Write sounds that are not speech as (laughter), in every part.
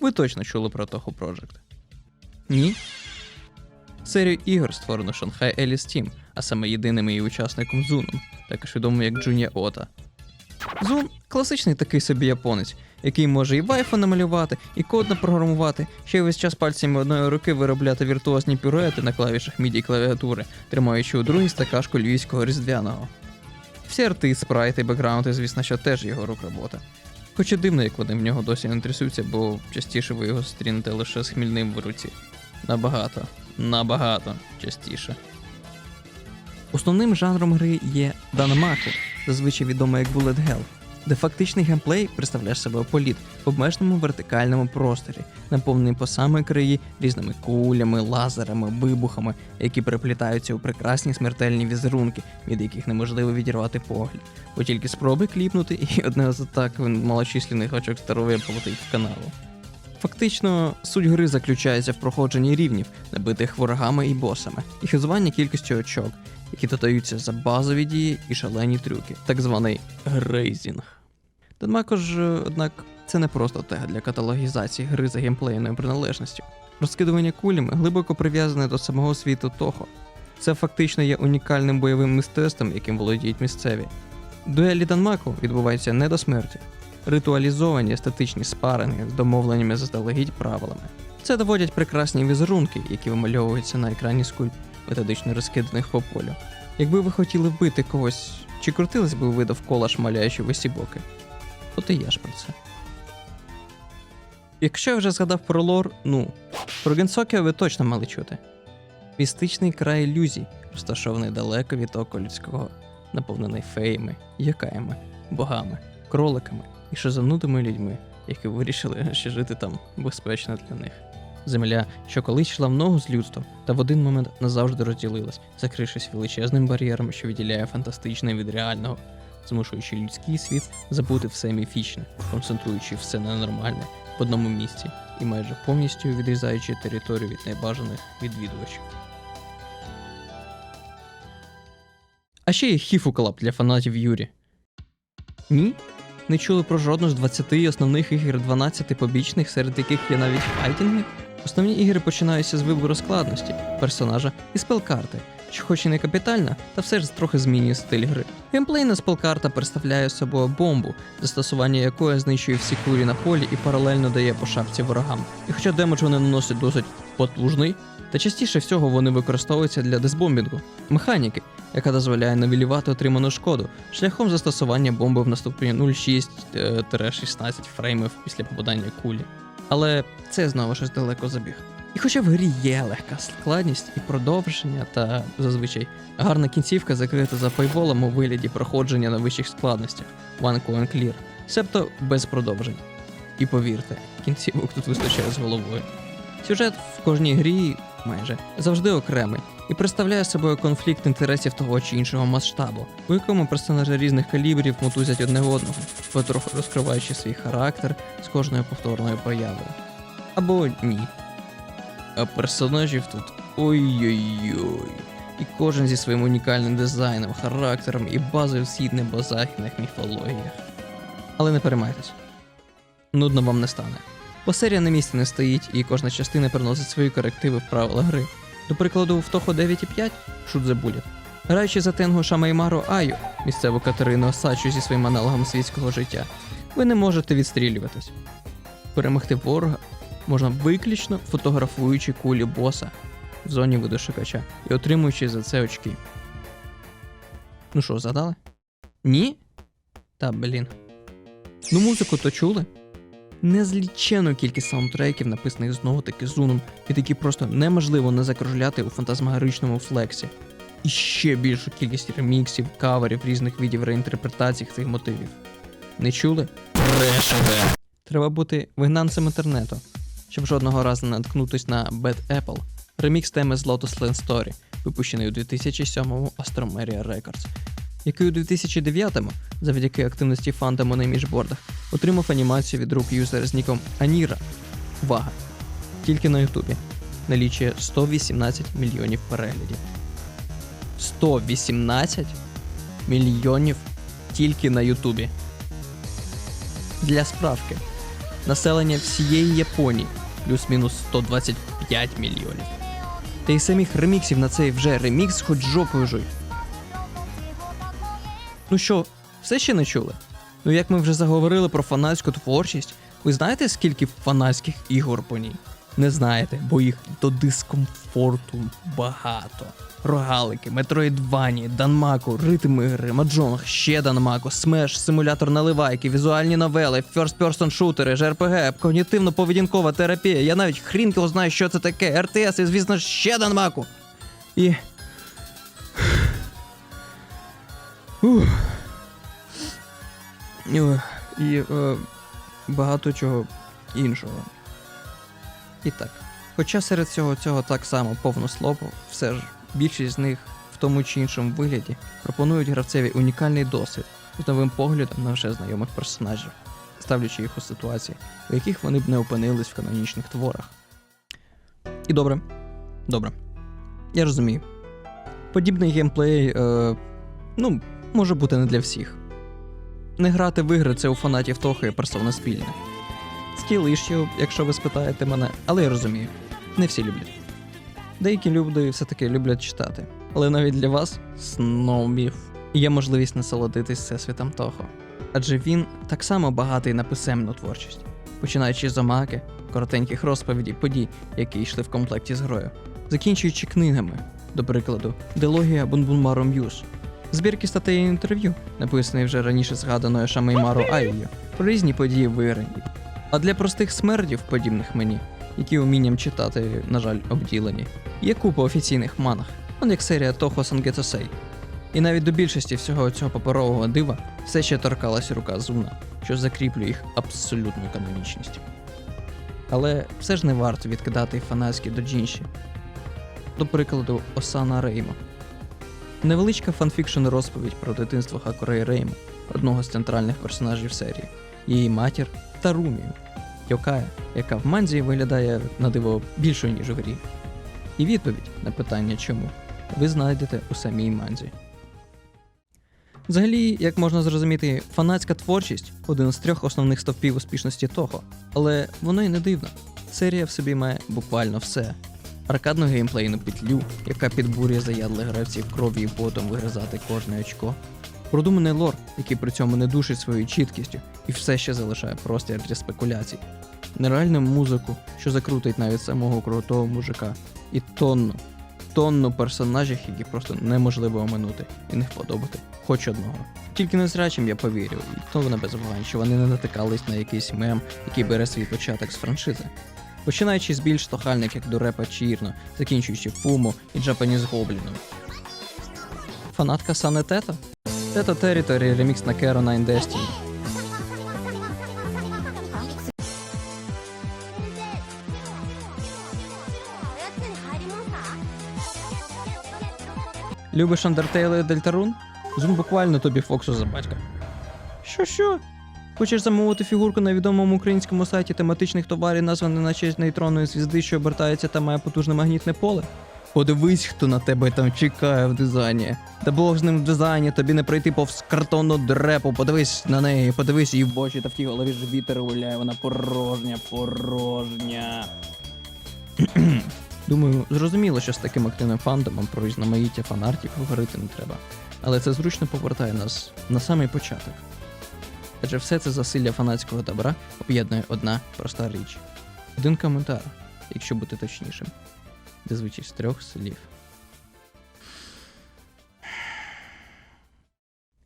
Ви точно чули про Toho Project? Ні? Серію ігор створено Shanghai Alice Team, а саме єдиним її учасником Зуном, також відомим як Джунія Ота. Зун класичний такий собі японець, який може і вайфа намалювати, і код напрограмувати, ще й весь час пальцями одної руки виробляти віртуозні піруети на клавішах міді клавіатури, тримаючи у другій стакашку львівського різдвяного. Всі арти, спрайти, бекграунди, звісно, що теж його рук робота. Хоча дивно, як вони в нього досі не трясуться, бо частіше ви його зустрінете лише з хмільним в руці. Набагато, набагато частіше. Основним жанром гри є Данамаку, зазвичай відомо як Bullet Hell, де фактичний геймплей представляє себе політ в обмеженому вертикальному просторі, наповнений по самої краї різними кулями, лазерами, вибухами, які переплітаються у прекрасні смертельні візерунки, від яких неможливо відірвати погляд. Бо тільки спроби кліпнути, і одне з атак малочисленних очок здоров'я полетить в канаву. Фактично, суть гри заключається в проходженні рівнів, набитих ворогами і босами, і хизування кількістю очок, які додаються за базові дії і шалені трюки, так званий грейзінг. Також, однак, це не просто тега для каталогізації гри за геймплейною приналежністю. Розкидування кулями глибоко прив'язане до самого світу того. Це фактично є унікальним бойовим мистецтвом, яким володіють місцеві. Дуелі Данмаку відбуваються не до смерті, ритуалізовані естетичні спаринги з домовленнями заздалегідь правилами. Це доводять прекрасні візерунки, які вимальовуються на екрані з куль, методично розкиданих по полю. Якби ви хотіли вбити когось, чи крутились би ви довкола шмаляючи в усі боки? От і я ж про це. Якщо я вже згадав про лор, ну, про Генсокіо ви точно мали чути. Містичний край ілюзій, розташований далеко від ока людського, наповнений феями, якаями, богами, кроликами і шизанутими людьми, які вирішили, (laughs) що жити там безпечно для них. Земля, що колись йшла в ногу з людством, та в один момент назавжди розділилась, закрившись величезним бар'єром, що відділяє фантастичне від реального, змушуючи людський світ забути все міфічне, концентруючи все ненормальне в одному місці і майже повністю відрізаючи територію від найбажаних відвідувачів. А ще є хіфуколап для фанатів Юрі. Ні? Не чули про жодну з 20 основних ігор 12 побічних, серед яких є навіть файтінги? Основні ігри починаються з вибору складності, персонажа і спелкарти, що хоч і не капітально, та все ж трохи змінює стиль гри. Геймплейна спелкарта представляє собою бомбу, застосування якої знищує всі кулі на полі і паралельно дає по шапці ворогам. І хоча демедж вони наносять досить потужний, та частіше всього вони використовуються для дезбомбінгу, механіки, яка дозволяє навілювати отриману шкоду шляхом застосування бомби в наступні 0,6-16 фреймів після попадання кулі. Але це знову щось далеко забіг. І хоча в грі є легка складність і продовження, та зазвичай гарна кінцівка закрита за пайволом у вигляді проходження на вищих складностях One Coin Clear, себто без продовжень. І повірте, кінцівок тут вистачає з головою. Сюжет в кожній грі майже завжди окремий і представляє собою конфлікт інтересів того чи іншого масштабу, у якому персонажі різних калібрів мотузять одне одного, потроху розкриваючи свій характер з кожною повторною появою. Або ні. А персонажів тут ой-ой-ой. І кожен зі своїм унікальним дизайном, характером і базою в схід небозахідних міфологіях. Але не переймайтесь. Нудно вам не стане. Бо серія на місці не стоїть, і кожна частина приносить свої корективи в правила гри. До прикладу, в Toho 9.5 Shoot the Bullet. Граючи за тенгу Шамаймару Аю, місцеву Катерину Осадчу зі своїм аналогом світського життя, ви не можете відстрілюватись. Перемогти ворога можна виключно фотографуючи кулі боса в зоні видошукача і отримуючи за це очки. Ну що, задали? Ні? Та блін. Ну, музику то чули? Незлічену кількість саундтреків, написаних знову таки зуном, під які просто неможливо не закружляти у фантазмагоричному флексі. І ще більшу кількість реміксів, каверів різних видів реінтерпретацій цих мотивів. Не чули? Брешете! Треба бути вигнанцем інтернету, щоб жодного разу не наткнутись на Bad Apple, ремікс теми з Lotus Land Story, випущений у 2007-му Astromeria Records, який у 2009-му, завдяки активності фандому на міжбордах, отримав анімацію від рук юзера з ніком Аніра. Увага! Тільки на Ютубі. Налічує 118 мільйонів переглядів. 118 мільйонів тільки на Ютубі. Для справки. населення всієї Японії, плюс-мінус 125 мільйонів. Та й самих реміксів на цей вже ремікс хоч жопою жуй. Ну що, все ще не чули? Ну як ми вже заговорили про фанатську творчість, ви знаєте, скільки фанатських ігор по ній? Не знаєте, бо їх до дискомфорту багато. Рогалики, Метроїдвані, Данмаку, ритм ігри, Маджонг, ще Данмаку, Смеш, симулятор наливайки, візуальні новели, ферст-персон шутери, ЖРПГ, когнітивно-поведінкова терапія. Я навіть хрін його знаю, що це таке, РТС і, звісно ще Данмаку. І. Ух. І е, багато чого іншого. І так. Хоча серед всього цього так само повно слопу, все ж більшість з них в тому чи іншому вигляді пропонують гравцеві унікальний досвід з новим поглядом на вже знайомих персонажів, ставлячи їх у ситуації, у яких вони б не опинились в канонічних творах. І добре. Добре. Я розумію. Подібний геймплей, е, ну, може бути не для всіх. Не грати в ігри це у фанатів є персона спільне. Скілишів, якщо ви спитаєте мене, але я розумію, не всі люблять. Деякі люди все-таки люблять читати. Але навіть для вас, снобів, є можливість насолодитись всесвітом того. Адже він так само багатий на писемну творчість, починаючи з омаки, коротеньких розповідей подій, які йшли в комплекті з грою, закінчуючи книгами, до прикладу, Дилогія Бунбунмару М'юз, збірки статей і інтерв'ю, написані вже раніше згаданою Шамеймару Айю, про різні події в ігрі. А для простих смердів, подібних мені, які умінням читати, на жаль, обділені, є купа офіційних манах, он як серія Toho Sangetosei. І навіть до більшості всього цього паперового дива все ще торкалась рука Зуна, що закріплює їх абсолютну канонічність. Але все ж не варто відкидати фанатські доджінші. До прикладу, Осана Реймо. Невеличка фанфікшн розповідь про дитинство Хакурей Реймо, одного з центральних персонажів серії, її матір та Румію, Йокая, яка в манзі виглядає на диво більшою, ніж у грі. І відповідь на питання чому ви знайдете у самій манзі. Взагалі, як можна зрозуміти, фанатська творчість один з трьох основних стовпів успішності того, але воно й не дивно. Серія в собі має буквально все. Аркадну геймплейну петлю, яка підбурює заядлих гравців кров'ю і потом вигризати кожне очко. Продуманий лор, який при цьому не душить своєю чіткістю і все ще залишає простір для спекуляцій. Нереальну музику, що закрутить навіть самого крутого мужика, і тонну, тонну персонажів, які просто неможливо оминути і не вподобати хоч одного. Тільки незрячим я повірю, і то не без вагань, що вони не натикались на якийсь мем, який бере свій початок з франшизи. Починаючи з більш тохальних, як до репа Чірно, закінчуючи Фуму і Джапаніс Гобліном. Фанатка Сане Тета? Тета Territory ремікс на Kero 9 Destiny. Любиш Undertale і Дельтарун? Зум буквально тобі Фоксу за батька. Що що? Хочеш замовити фігурку на відомому українському сайті тематичних товарів, названий на честь нейтронної звізди, що обертається та має потужне магнітне поле? Подивись, хто на тебе там чекає в дизайні. Та Бог з ним в дизайні, тобі не пройти повз картонну дрепу. Подивись на неї, подивись її в очі, та в тій голові ж вітер гуляє, вона порожня, порожня. (clears throat) Думаю, зрозуміло, що з таким активним фандомом про різноманіття фанартів говорити не треба. Але це зручно повертає нас на самий початок. Адже все це засилля фанатського добра об'єднує одна проста річ. Один коментар, якщо бути точнішим, де звучить з трьох слів.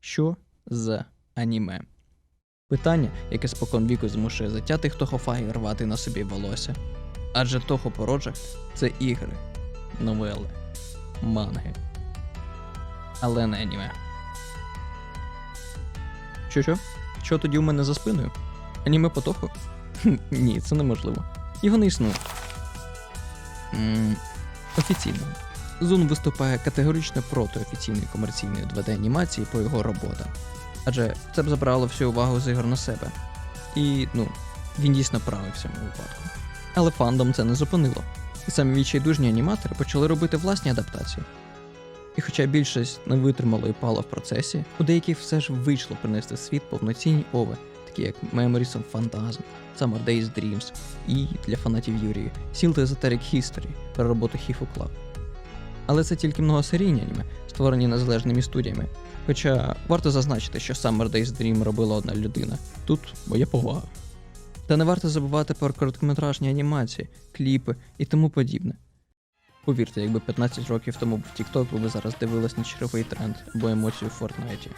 Що за аніме? Питання, яке спокон віку змушує затятих Тохофагі рвати на собі волосся. Адже Toho Project – це ігри, новели, манги. Але не аніме. Що що? Що тоді у мене за спиною? Аніме по Тохо? Хм, Ні, це неможливо. Його не існує. Офіційно. Зун виступає категорично проти офіційної комерційної 2D-анімації по його роботам. Адже це б забрало всю увагу з ігор на себе. І, ну, він дійсно правий в цьому випадку. Але фандом це не зупинило. І самі відчайдужні аніматори почали робити власні адаптації. І хоча більшість не витримало і пала в процесі, у деяких все ж вийшло принести світ повноцінні ови такі як Memories of Phantasm, Summer Days Dreams і для фанатів Юрії Sealed Esoteric History роботу Хіфу Club. Але це тільки многосерійні аніме, створені незалежними студіями. Хоча варто зазначити, що Summer Days Dream робила одна людина. Тут моя повага. Та не варто забувати про короткометражні анімації, кліпи і тому подібне. Повірте, якби 15 років тому був TikTok, ви зараз дивились на черговий тренд або емоцію в Фортнайті.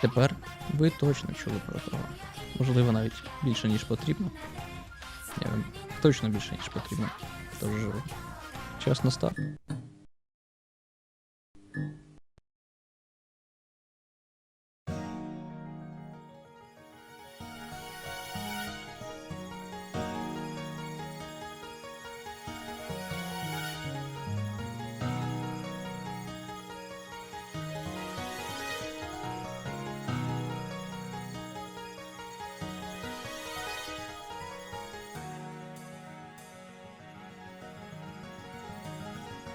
Тепер ви точно чули про того. Можливо, навіть більше, ніж потрібно. Я вам точно більше, ніж потрібно. Тож час настав.